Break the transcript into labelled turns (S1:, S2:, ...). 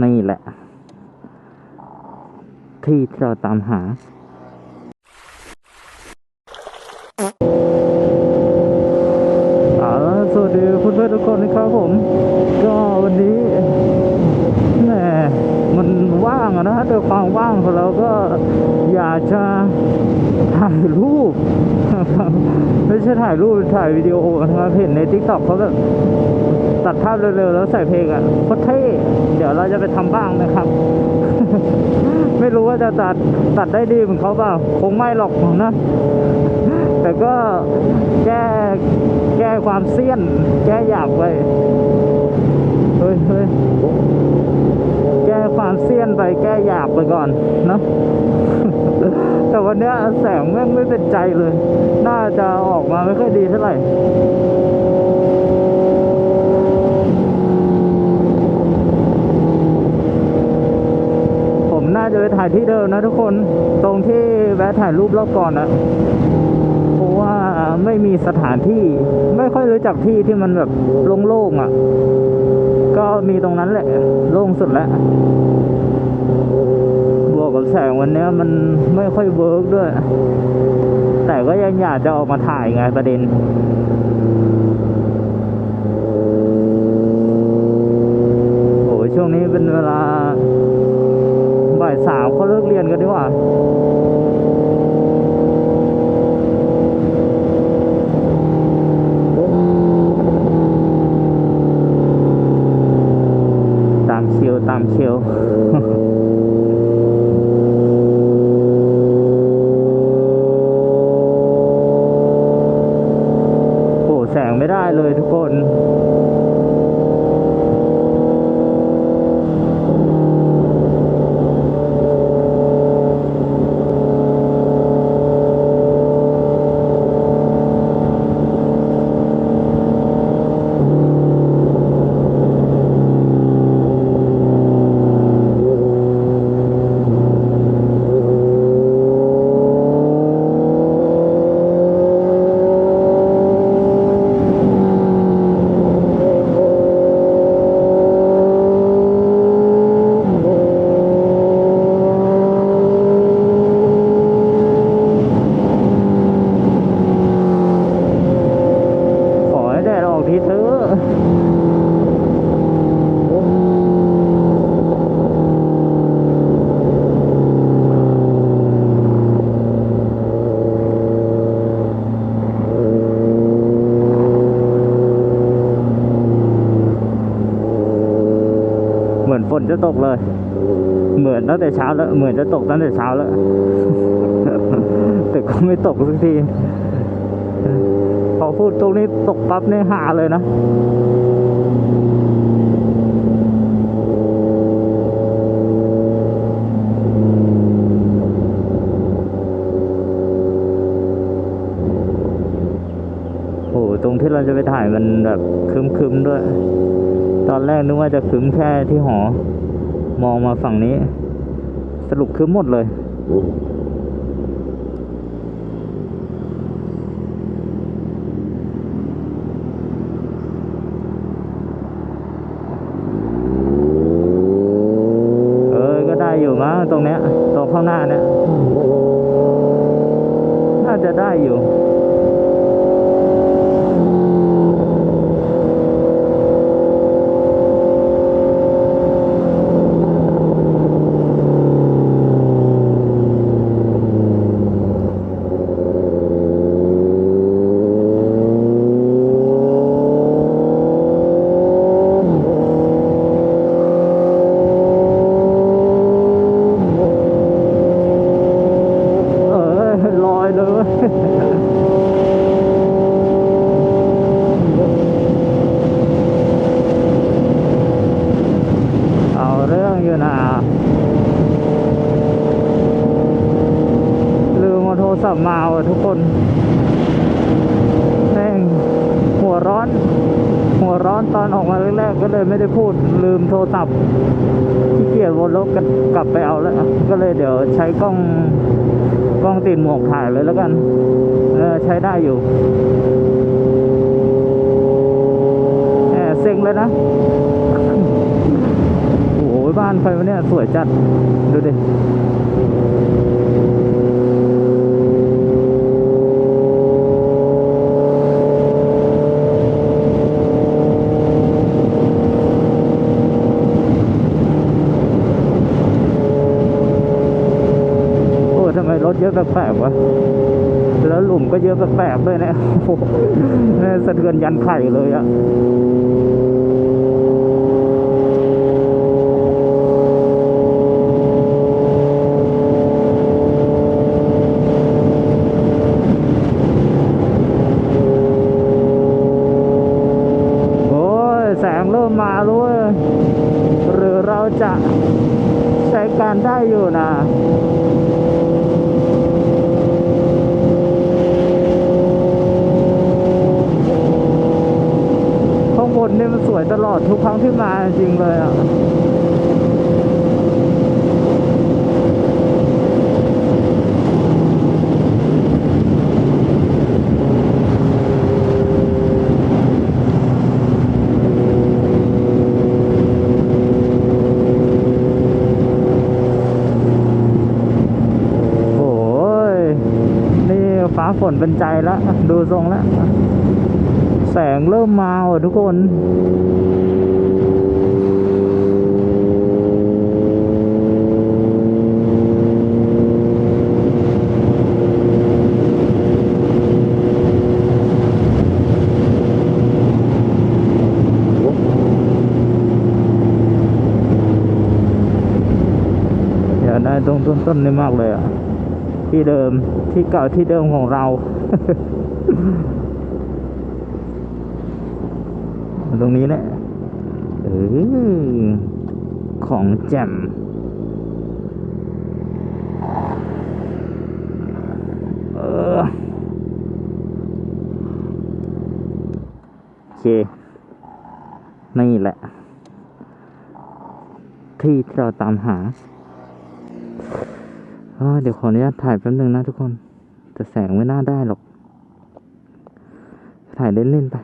S1: นี่แหละ ที่เราตามหาเอาสวัสดีเพื่อนๆทุกคนนะครับผม ก็วันนี้แหมมันว่างอะนะโดยความว่างของเราก็อยากจะถ่ายรูป ไม่ใช่ถ่ายรูปถ่ายวิดีโอนะครับเห็นในทิกตอกเขาแบบตัดภาพเร็วๆ แล้วใส่เพลงอะโคตรเท่ ดี๋ยวเราจะไปทำบ้างนะครับ ไม่รู้ว่าจะตัดตัดได้ดีเหมือนเขาเปล่าคงไม่หรอกนะ แต่ก็แก้แก้ความเสี้ยน แก้หยาบไปเฮ้ยเฮ้ยแก้ความเสี้ยนไปแก้หยาบไปก่อนนะแต่วันนี้แสงแม่งไม่เป็นใจเลย น่าจะออกมาไม่ค่อยดีเท่าไหร่ ผมน่าจะไป ถ่ายที่เดิมนะทุกคน ตรงที่แวะถ่ายรูปรอบก่อนนะเพราะว่าไม่มีสถานที่ ไม่ค่อยรู้จักที่ที่มันแบบโล่งๆอะ ก็มีตรงนั้นแหละ โล่งสุดแล้ว บวกกับแสงวันนี้มันไม่ค่อยเวิร์กด้วย แต่ก็ยังอยากจะออกมาถ่ายไงประเด็นโอ้ยช่วงนี้เป็นเวลา บ่ายสามเขาเลิกเรียนกันดีกว่า ตามคิวตามคิวโอ้แสงไม่ได้เลยทุกคน ขอให้แดดออกทีเถอะเหมือน ฝนจะตกเลย เหมือนตั้งแต่เช้าแล้ว เหมือนจะตกตั้งแต่เช้าแล้ว แต่ก็ไม่ตกสักทีพอพูดตรงนี้ตกปั๊บเนี่ยหาเลยนะโอ้โหตรงที่เราจะไปถ่ายมันแบบครึมๆด้วย ตอนแรกนึกว่าจะคึ้มแค่ที่หอ มองมาฝั่งนี้ สรุปคึ้มหมดเลย เออ ก็ได้อยู่มั้งตรงเนี้ย ตรงข้างหน้าเนี้ย น่าจะได้อยู่ เออลอย เอาเรื่องอยู่นะลืมเอาโทรศัพท์มาว่ะทุกคนแม่งหัวร้อน หัวร้อนตอนออกมาแรกๆก็เลยไม่ได้พูดลืมโทรศัพท์ ขี้เกียจวนรถกันกลับไปเอาแล้ว ก็เลยเดี๋ยวใช้กล้องกล้องติดหมวกถ่ายเลยแล้วกัน เออใช้ได้อยู่แหมเซ็งเลยนะ โอ้โหบ้านไฟวันนี้สวยจัด ดูดิ โอ้ทำไม รถเยอะแปลกๆวะแล้วหลุมก็เยอะแปลกๆด้วยนะโอ้โหสะเทือนยันไข่เลยอะ โอ้ย แสงเริ่มมาแล้วเว้ยหรือเราจะใช้การได้อยู่นะ ข้างบนนี่มันสวยตล อดทุกครั้งที่มาจริงเลยอะโอ้ยนี่ฟ้าฝนเป็นใจแล้ว ดูทรงแล้ว แสงเริ่มมาว่ะทุกคนอยากได้ตรงต้นต้นนี้มากเลยอะ ที่เดิมที่เก่าที่เดิมของเรา ตรงนี้แหละเออของแจ่มเออโอเค นี่แหละ ที่เราตามหาเออเดี๋ยวขออนุญาตถ่ายแป๊บนึงนะทุกคน แต่แสงไม่น่าได้หรอก ถ่ายเล่น ๆ ไป